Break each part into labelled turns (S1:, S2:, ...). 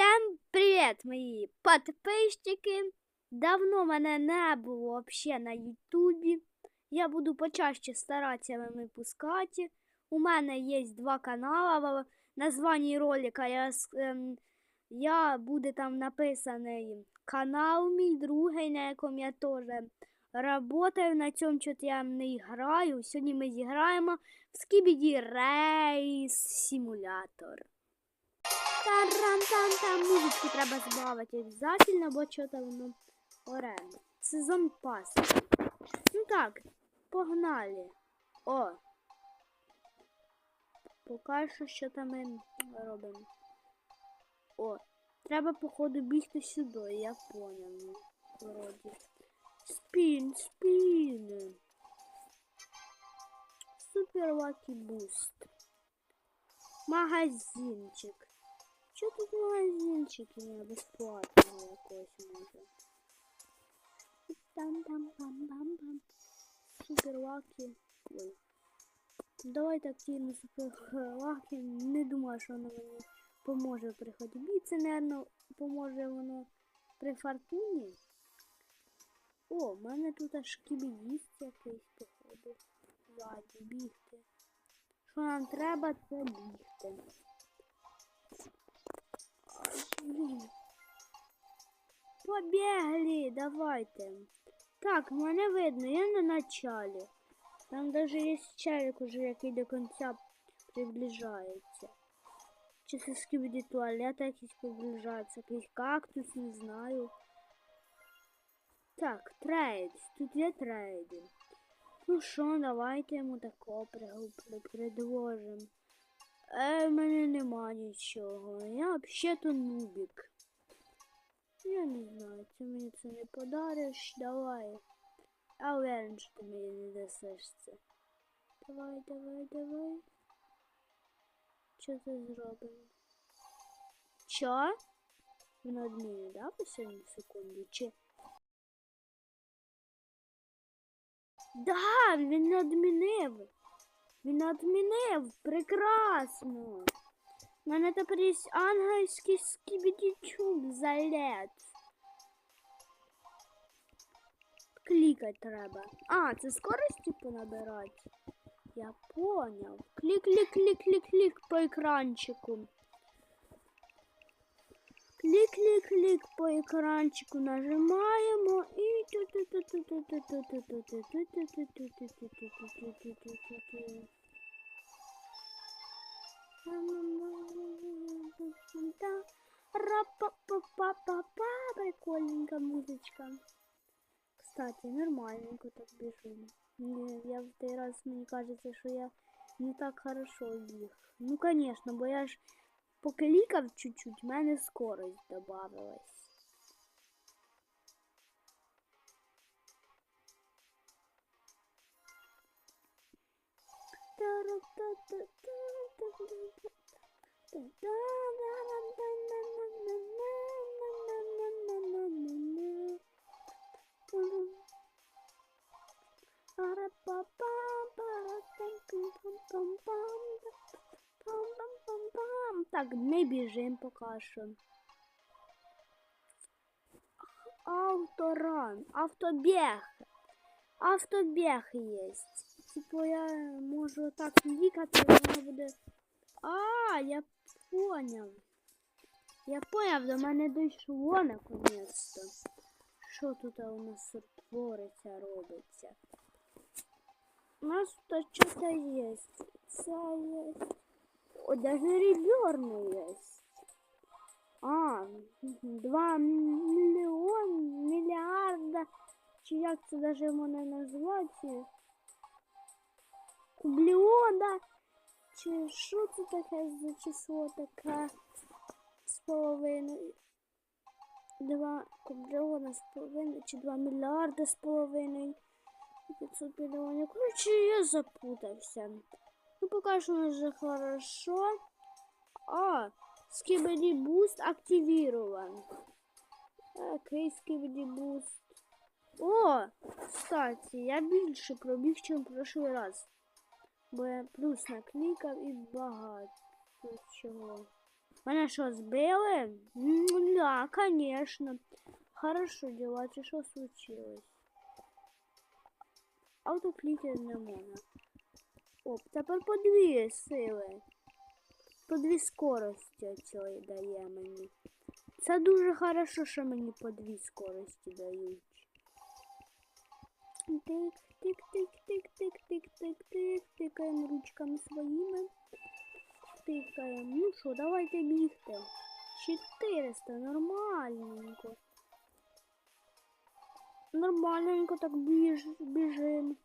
S1: Всем привіт, мої підписчики. Давно мене не було взагалі на Ютубі. Я буду почаще старатися випускати. У мене є два канали. В названні ролика я, ем, я буде там написаний канал мій другий, на якому я теж работаю. На цьому чого я не граю. Сьогодні ми зіграємо в Skibidi Race Simulator. Тарам-там-там, музичку треба збавити обязательно, бо що там воно оренда. Сезон пас. Ну так, погнали. О. Поки що, там ми робимо. О, треба, походу, бігти сюди, я поняв. Вроді. Спін, спін. Супер лакі буст. Магазинчик. Що тут магазинчики не безплатного може? там там пам пам пам Супер лаки. Ой. Давай так тільно супер лаки. Не думаю, що воно мені поможе при ходьбі. Це, напевно, поможе воно при фортуні. О, в мене тут аж кібіїст якийсь походу. Ззаді бігти. Що нам треба, це бігти. Блін. Побігли, давайте. Так, мене видно, я на началі. Там даже є челик уже, який до кінця приближається. Чи це скибіді туалет якийсь приближається, якийсь кактус, не знаю. Так, трейд. Тут є трейди. Ну що, давайте йому тако при- предложимо. Е, в мене нема нічого. Я взагалі-то нубік. Я не знаю, ти мені це не подариш, давай. Я уверен, що ти мені не дасиш це. Давай, давай, давай. Що це зробимо? Що? Він одмінив, да, последню секунду? Чи... Да, він не одмінив. Він відмінив. Прекрасно. У мене тепер є ангельський скібідічуб залет. Клікати треба. А, це скорость типу набирати. Я понял. Клік, клік, клік, клік, клік по екранчику. Клік, клік, клік по екранчику нажимаємо і Ра-па-па-па-па-па, прикольненька музичка. Кстати, нормальненько так. Ні, я в той раз, мені кажеться, що я не так хорошо біг. Ну, конечно, бо я ж поклікав чуть-чуть, в мене скорость добавилась. Так, не біжим поки що. Авторан, автобег. Автобег є. Типу я можу так клікати, воно буде. А, я поняв. Я поняв, до мене дійшло наконець-то. Що тут у нас твориться, робиться? У нас тут что-то есть. Це є. О, даже реберный есть. А, два миллион, миллиарда. Чи як це даже можна назвати? Кубліода. Чи що це таке за число таке? З половиною. Два кубліона з половиною, чи два мільярди з половиною. 500 миллионов. Короче, я запутался. Ну, пока что уже хорошо. А, скибиди буст активирован. Окей, скибиди буст. О, кстати, я більше пробіг, ніж в прошлый раз. Бо я плюс наклікав і багато чого. Мене що, збили? М, Да, конечно. Хорошо, дела, чи що случилось? Автоклікер не можна. Оп, тепер по дві сили. По дві скорості цієї дає мені. Це дуже хорошо, що мені по дві скорості дають. Тик, тик, тик, тик, тик, тик, тик, тик, тикаємо ручками своїми. Тикаємо. Ну що, давайте бігти. 400, нормальненько. Нормальненько так біж, біжим.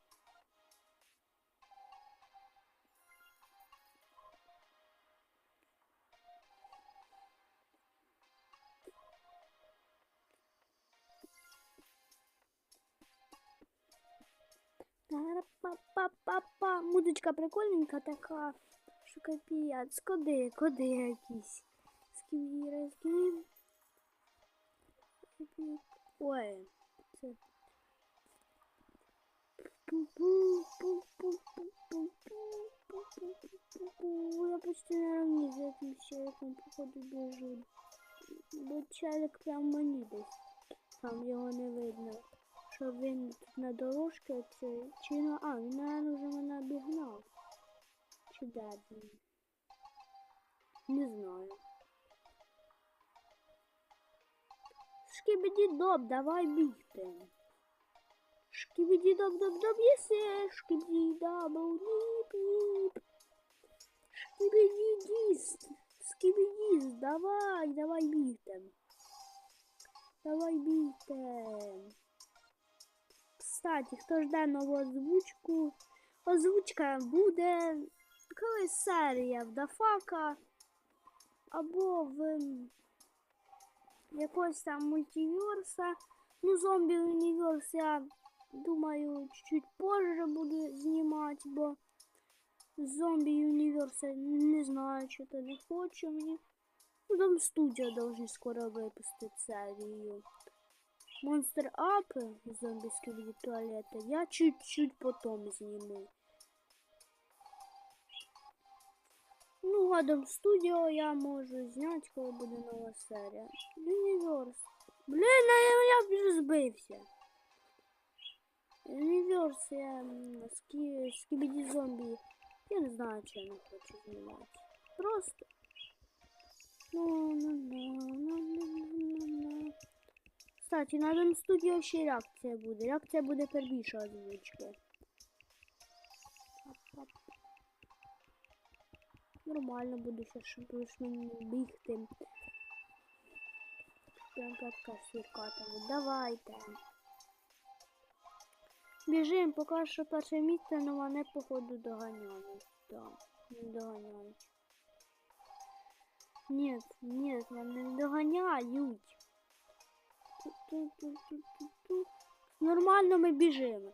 S1: Па-па-па-па. Музичка прикольненька така. Що капець. Коди, коди якісь. Сквіри, сквір. Ой, це. Я почти на равні з этим челиком, походу, біжу. Бо челик прям мені десь. Там його не видно. що він на дорожці це чи на... А, він, мабуть, вже мене обігнав. Чи де він? Не знаю. Шкібіді-доб, давай бігти. Шкібіді-доб-доб-доб, єсе, шкібіді-доб-доб-доб. Скибидист, скибидист, давай, давай битем. Давай битем. Кстати, хто жде нову озвучку, озвучка буде колись серія в Дафака або в м, якогось там мультиверса. Ну, зомбі універс я думаю чуть позже буду знімати, бо зомбі універса не знаю, що то не хочу мені. Ну, там студія должны скоро випустити серію. Монстр Ап, зомбійські від туалета, я чуть-чуть потом зніму. Ну, Гадом студіо я можу зняти, коли буде нова серія. Універс. Блін, а я, я вже збився. Універс, я м, скі, скібіді зомбі. Я не знаю, чи я не хочу знімати. Просто. Ну, ну, ну, ну, Кстати, на Дом Studio ще реакція буде. Реакція буде первіша озвучки. Нормально буде ще, мені бігти. Прям капка сіркатами. Давайте. Біжим, поки що перше місце, але мене походу доганяють. Да, не доганяють. Нет, нет, мене не доганяють. Нормально ми біжимо.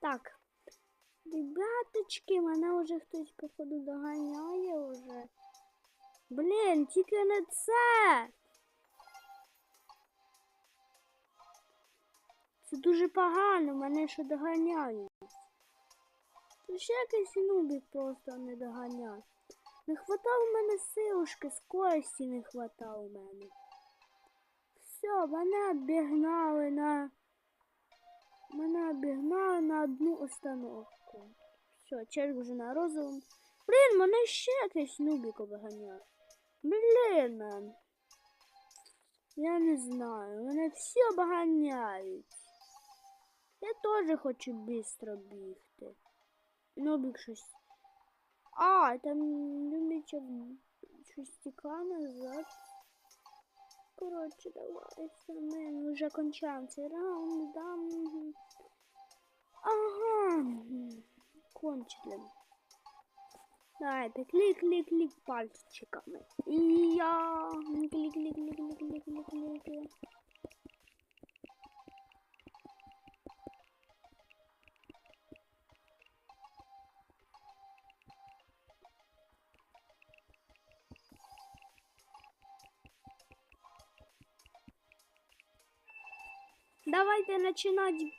S1: Так. Ребяточки, мене вже хтось, походу, доганяє вже. Блін, тільки не це. Це дуже погано, мене ще доганяють. Це ще якийсь нубік просто не доганяв. Не хватало в мене силушки, скорості не хватало в мене. Все, мене обігнали на. Мене обігнали на одну остановку. Все, черг вже на розовому. Блін, мене ще якийсь нубік обганяє. Блін. Я не знаю. Мене всі обганяють. Я теж хочу швидко бігти. Нубік щось. А, там нубічок щось тікає назад. Коротше, давайте ми вже кончаємо раунд. Да? мгм. Ага. Кончили. Давайте клик-клик-клик пальчиками. І я клик-клик-клик-клик-клик-клик-клик. Давайте починати.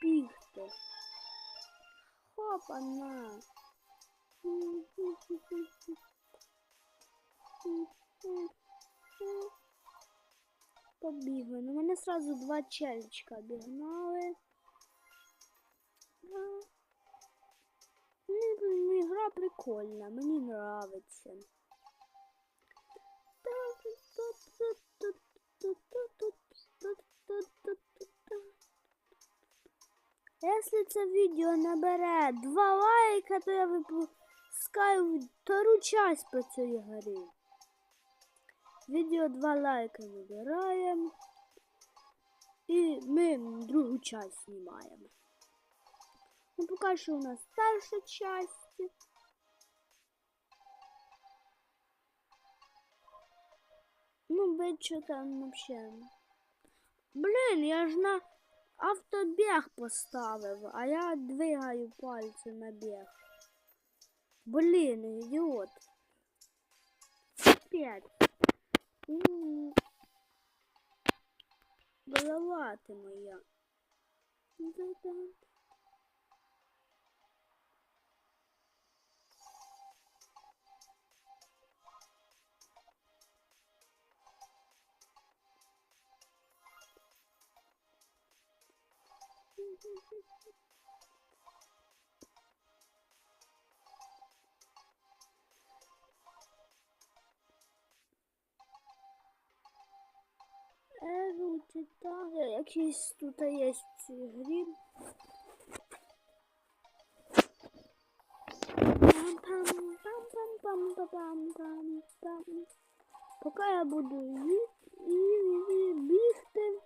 S1: Хопа-на. Побігли. Ну мене сразу два челечка обігнали. Ну, ну, ігра прикольна, мені нравиться. Если це відео набере два лайка, то я випускаю втору часть по цій грі. Відео два лайка набираємо. І ми другу часть знімаємо. Ну, поки що у нас перша часть. Ну, быть, что там вообще. Блин, я ж на автобіг поставив, а я двигаю пальцем на біг. Блін, ідіот. П'ять. Голова ти моя. Да-да. Ерути, так, якісь тут є в цій грі. Пам-пам-пам-пам-пам-пам-пам. Поки я буду ї- ї- ї- бігти,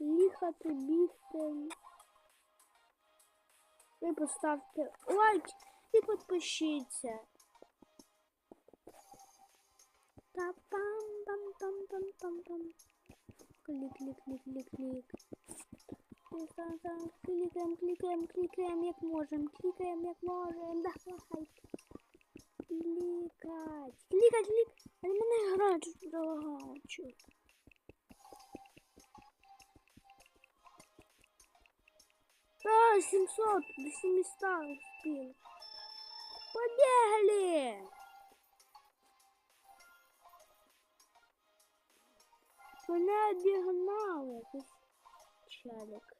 S1: їхати, бігти. Ви поставте лайк і підпишіться. Та-пам-пам-пам-пам-пам-пам. Клик, клик, клик, клик, клик. Кликаємо, кликаємо, кликаємо, як можемо. Кликаємо, як можемо. Давай. Кликать. Кликать, клик. А мене грають дорогачу. А, 700, до 700 успел. Побегали! Мене обігнали якийсь челик.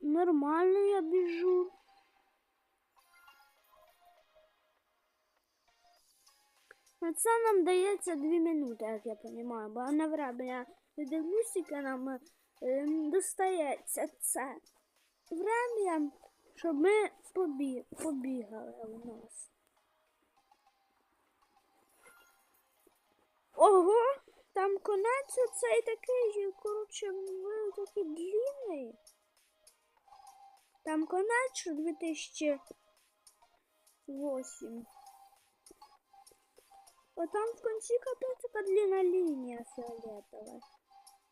S1: Нормально я біжу. На це нам дається 2 минути, як я розумію, бо на время я не дивлюсь, яке нам е, достається це время, щоб ми побі... побігали у нас. Ого, там конець цей такий, коротше, такий длинний. Там конець 2008. А там в конце капец така длинна лінія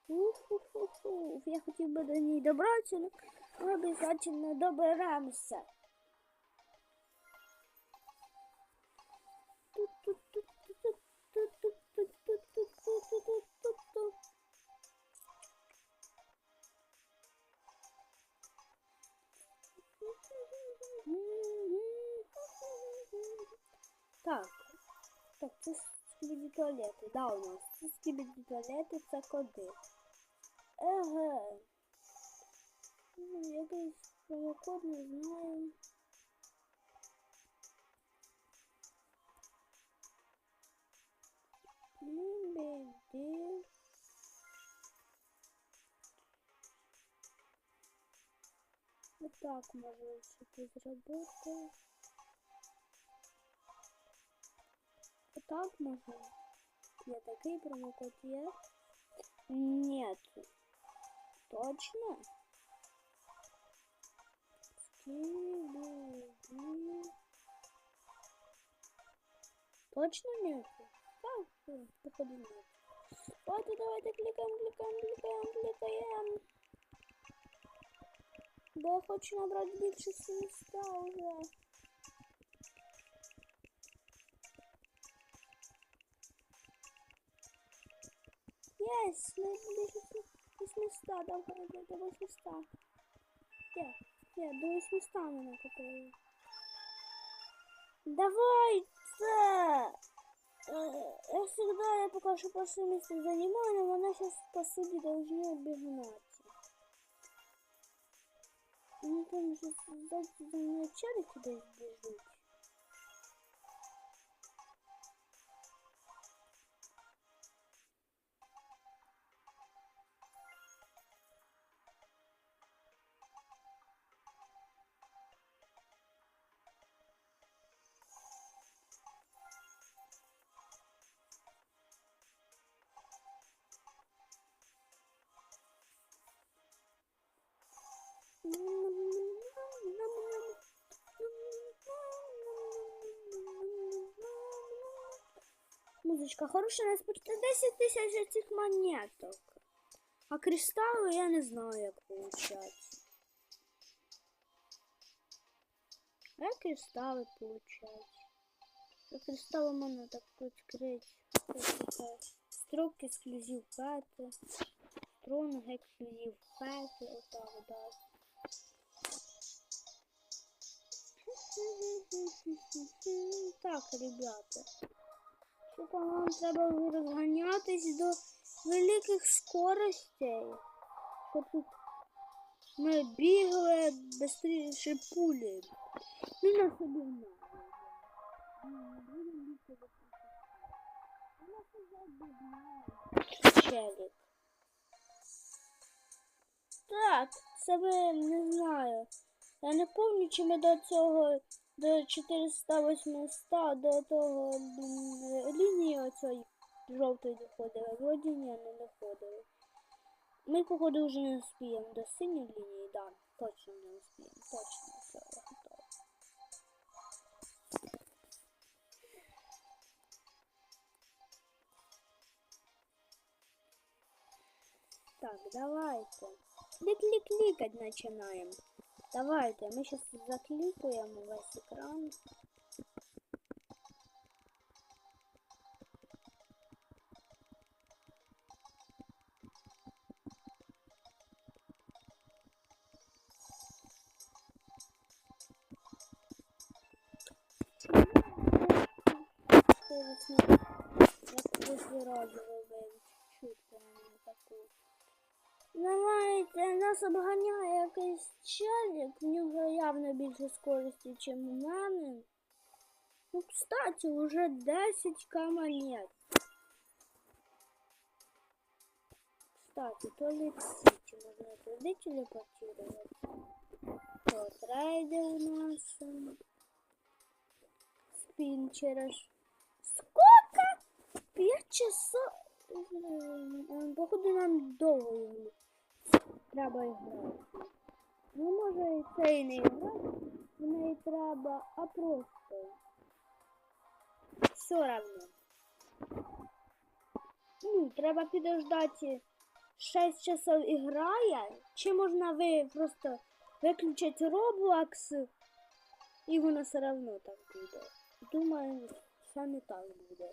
S1: Ух-ху-ху-ху. Я хотів би до ній добратися, але ми обов'язково доберемося. Так. Так, це скібіді туалети. Да, у нас. Це скібіді туалети, це коди. Еге. Ну, Якийсь промокод не знаю. Ну, біди. Отак можна все зробити. так можна. Є такий промокод є. Нет. Точно? Скибиди. Точно нет? Так, всё, походу нет. Давайте, давайте, кликаем, кликаем, кликаем, кликаем. Бо я хочу набрати більше 700 уже. Yes! Мы до 800, да, до 800. я, я до 800 надо купить. Давайте! Я всегда я покажу по совместным но она сейчас по сути должна обижаться. Они ну, там же создать за меня чары тебя сбежит. музичка. Хороша не спочатку 10 тисяч цих монеток. А кристали я не знаю, як получати. А як кристали получати? А кристали можна так відкрити. Строк ексклюзив пети. Стронг ексклюзив пети. Отак, так. Так, ребята. Там нам треба розганятись до великих скоростей. Щоб тут ми бігали швидше пулі. Ну на собі не. Челік. Так, ми не знаю. Я не пам'ятаю, чи ми до цього до 400 до того лінії оцієї жовтої доходили. Вроді ні, не доходили. Ми, походу, вже не успіємо до синьої лінії, да, точно не успіємо. Точно все готово. Так, давайте. Клик-клик-кликать начинаем. Давайте, мы сейчас заклікуємо весь экран. Я Знаєте, нас обганяє якийсь челік, в нього явно більше скорості, ніж у мене. Ну, кстати, уже 10 монет. Кстати, то ли Сити можно туда телепортироваться. Вот, райдер у нас. м, Спин через... Сколько? Пять часов? Походу нам довго треба грати. Ну, може і це і не грати, в неї треба, а просто. Все равно. Ну, треба підождати 6 часов і грає, чи можна ви просто виключити Roblox і воно все равно так буде. Думаю, все не так буде.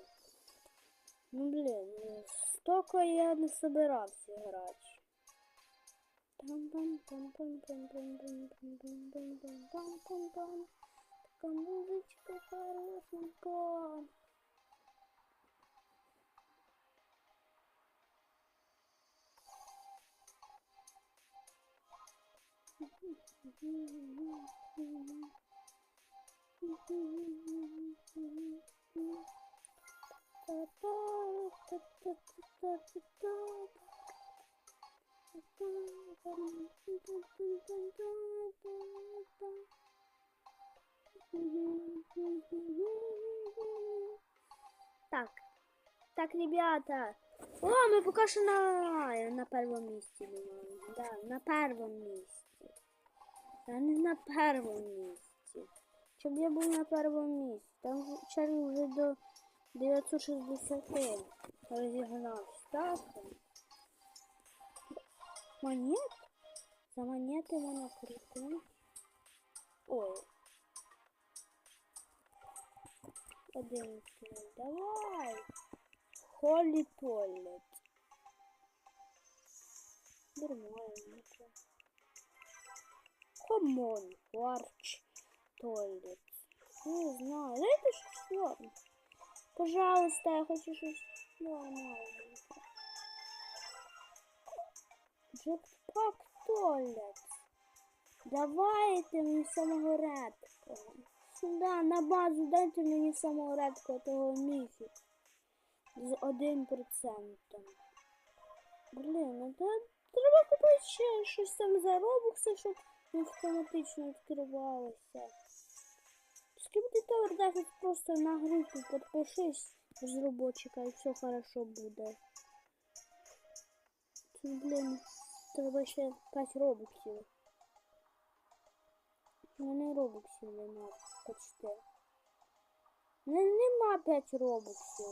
S1: Ну блин, столько я не собирався грати. Така музичка хорошенька. Mm-hmm. Так, Так, ребята. О, мы пока что на, на первом месте. Да, на первом месте. Да не на первом месте. Щоб я був на первом месте. Там в- вже до 960 розігнався. Так. Монет? За монети мене крути. Ой. Один кіл. Давай. Холі туалет. Нормально. Комон. Варч. Туалет. Не знаю. Дайте щось норм. Пожалуйста, я хочу щось нормальне. Джекпак туалет. Давайте мені самого редкого. Сюда, на базу дайте мені самого редкого того міфі. З один процентом. Блін, ну та треба купити ще щось там за робокси, щоб автоматично відкривалося. Скільки Tower Defense просто на групу підпишись з робочика і все хорошо буде. Блін, треба ще 5 робоксів. У мене робоксів нема почти. У мене нема 5 робоксів.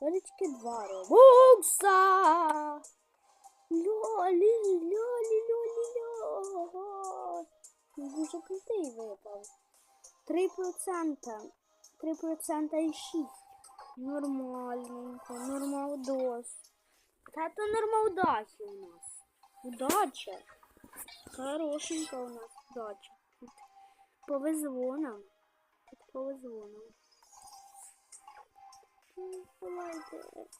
S1: У мене тільки 2 робокса. Льолі, льолі, льолі, льолі. Дуже крутий випав. 3%. 3% і 6. Нормальненько, нормалдос. Та то нормалдахи у нас. Удача. Хорошенька у нас удача. Тут повезло нам. Тут повезло нам. Ну.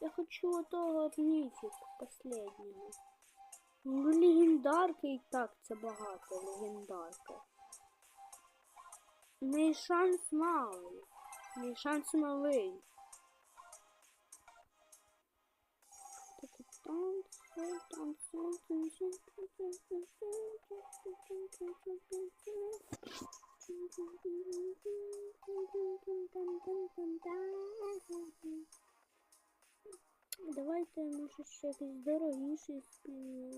S1: Я хочу того міфік последнього. Ну, легендарки і так це багато легендарки. Мій шанс малий. Мій шанс малий. Давайте, може, ще якийсь дорогіший спів.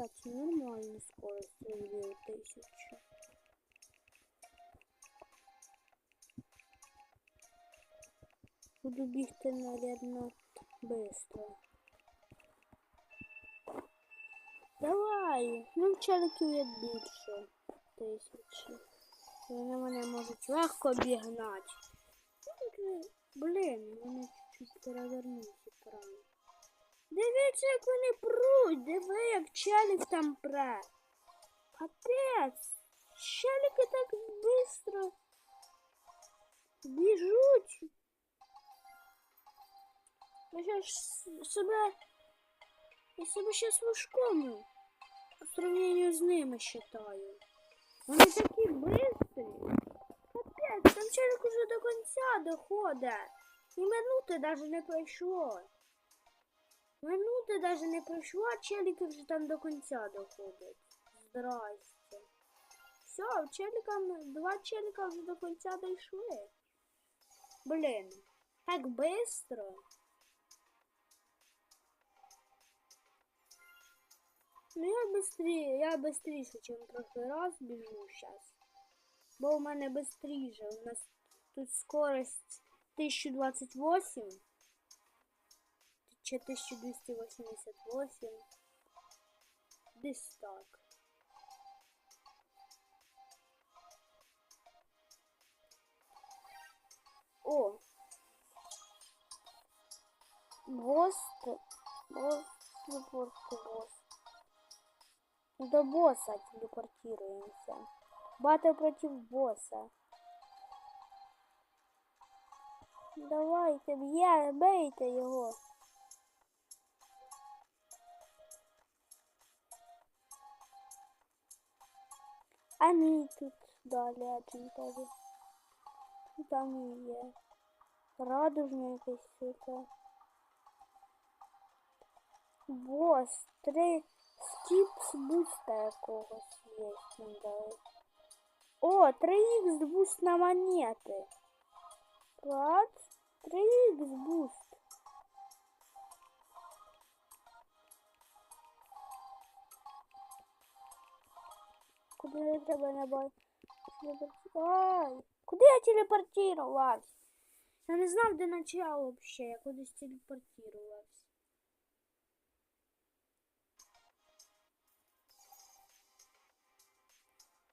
S1: Кстати, нормально скорость две тысячи. Буду бігти, наверное, быстро. Давай! Ну, челиків є більше тисячі. Вони мене можуть легко обігнати. Блін, вони чуть-чуть перевернуть екран. Дивіться, як вони пруть, диви, як челик там пре. Капець. Челики так швидко біжуть. Я щас себе, я себе щас важкому по сравнению з ними считаю. Вони такі быстрі. Капець, там челик уже до кінця доходить. І минути даже не пройшло. Минути даже не пройшло, а челики вже там до кінця доходять. Здрасте. Все, челикам, два челика вже до кінця дійшли. Блін, так быстро. Ну я быстрее, я быстріше, чем в прошлый раз біжу сейчас. Бо у мене быстріше. У нас тут скорость 1028. Чи 1288. Десь. О! Босс, босс, просто босс. До босса телепортируемся. Батл против босса. Давайте, б'є, бейте його. А мій тут далі один теж. Там і є. Радужне якесь світло. Бос, три стіпс буста якогось є. нам дали. О, 3х буст на монети. Клад. 3х буст. Куди треба набай? Ай, куди я телепортувався? Я не знав, де начало взагалі, я кудись телепортувався.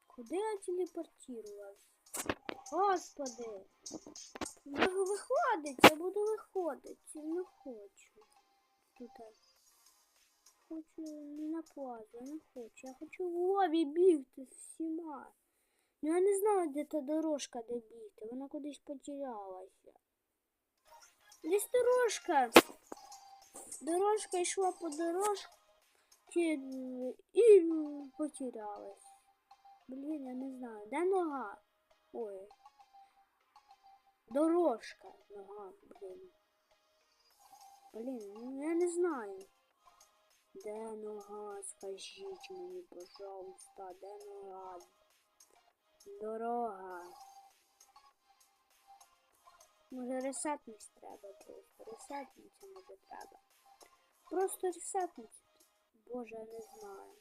S1: Куди я телепортувався? Господи. Виходить, я буду виходити. Не хочу. Тут. Хочу не на плазу, я не хочу. Я хочу в лобі бігти з всіма. Ну я не знаю, де та дорожка, де бігти. Вона кудись потерялася. Десь дорожка. Дорожка йшла по дорожці і потерялась. Блін, я не знаю. Де нога? Ой. Дорожка. Нога, блін. Блін, ну я не знаю. Де нога? Скажіть мені, пожалуйста, де нога? Дорога. Може ресетнись треба просто. Ресетниться може треба. Просто ресетниться. Боже, я не знаю.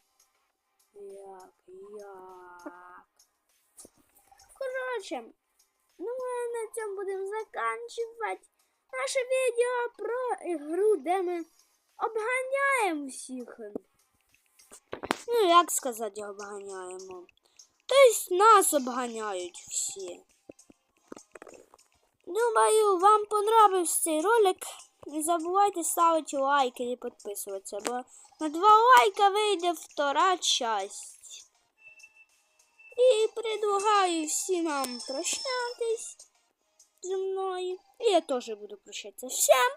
S1: Як, як. Коротше, ну ми на цьому будемо заканчувати наше відео про ігру, де ми обганяємо всіх. Ну, як сказати, обганяємо. Тобто нас обганяють всі. Думаю, вам понравився цей ролик. Не забувайте ставити лайки і підписуватися, бо на два лайка вийде втора часть. І предлагаю всім вам прощатись зі мною. І я теж буду прощатися. Всім